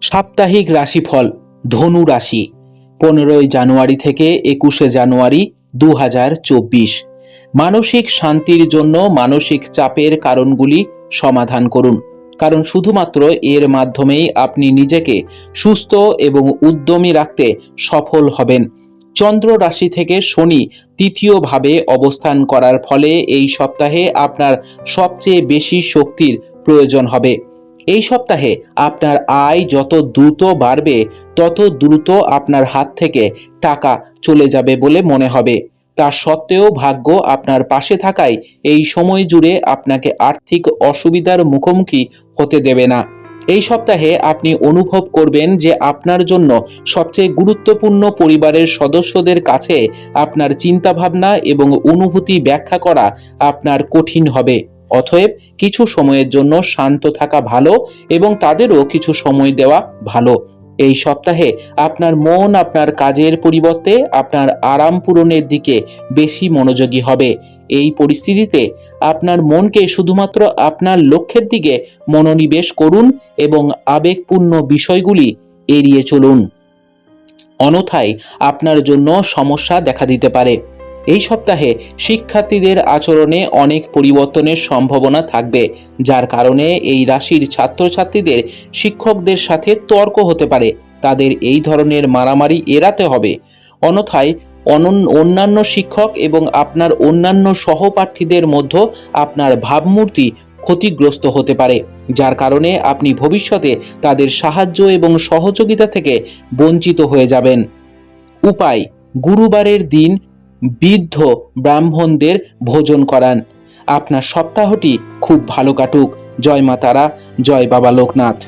সাপ্তাহিক রাশিফল ধনু রাশি, পনেরোই জানুয়ারি থেকে একুশে জানুয়ারি দু হাজার চব্বিশ। মানসিক শান্তির জন্য মানসিক চাপের কারণগুলি সমাধান করুন, কারণ শুধুমাত্র এর মাধ্যমেই আপনি নিজেকে সুস্থ এবং উদ্যমী রাখতে সফল হবেন। চন্দ্র রাশি থেকে শনি তৃতীয়ভাবে অবস্থান করার ফলে এই সপ্তাহে আপনার সবচেয়ে বেশি শক্তির প্রয়োজন হবে। এই সপ্তাহে আপনার আয় যত দ্রুত বাড়বে, তত দ্রুত আপনার হাত থেকে টাকা চলে যাবে বলে মনে হবে। তা সত্ত্বেও ভাগ্য আপনার পাশে থাকায় এই সময় জুড়ে আপনাকে আর্থিক অসুবিধার মুখোমুখি হতে দেবে না। এই সপ্তাহে আপনি অনুভব করবেন যে আপনার জন্য সবচেয়ে গুরুত্বপূর্ণ পরিবারের সদস্যদের কাছে আপনার চিন্তাভাবনা এবং অনুভূতি ব্যাখ্যা করা আপনার কঠিন হবে। অতএব কিছু সময়ের জন্য শান্ত থাকা ভালো এবং তাদেরও কিছু সময় দেওয়া ভালো। এই সপ্তাহে আপনার মন আপনার কাজের পরিবর্তে আপনার আরাম পূরণের দিকে বেশি মনোযোগী হবে। এই পরিস্থিতিতে আপনার মনকে শুধুমাত্র আপনার লক্ষ্যের দিকে মনোনিবেশ করুন এবং আবেগপূর্ণ বিষয়গুলি এড়িয়ে চলুন। অনথায় আপনার জন্য সমস্যা দেখা দিতে পারে। এই সপ্তাহে শিক্ষার্থীদের আচরণে অনেক পরিবর্তনের সম্ভাবনা থাকবে, যার কারণে এই রাশির ছাত্রছাত্রীদের শিক্ষকদের সাথে তর্ক হতে পারে। তাদের এই ধরনের মারামারি এড়াতে হবে। অন্যথায় অন্যান্য শিক্ষক এবং আপনার অন্যান্য সহপাঠীদের মধ্যে আপনার ভাবমূর্তি ক্ষতিগ্রস্ত হতে পারে, যার কারণে আপনি ভবিষ্যতে তাদের সাহায্য এবং সহযোগিতা থেকে বঞ্চিত হয়ে যাবেন। উপায়, গুরুবারের দিন বৃদ্ধ ব্রাহ্মণদের ভোজন করান। আপনার সপ্তাহটি খুব ভালো কাটুক। জয় মা তারা, জয় বাবা লোকনাথ।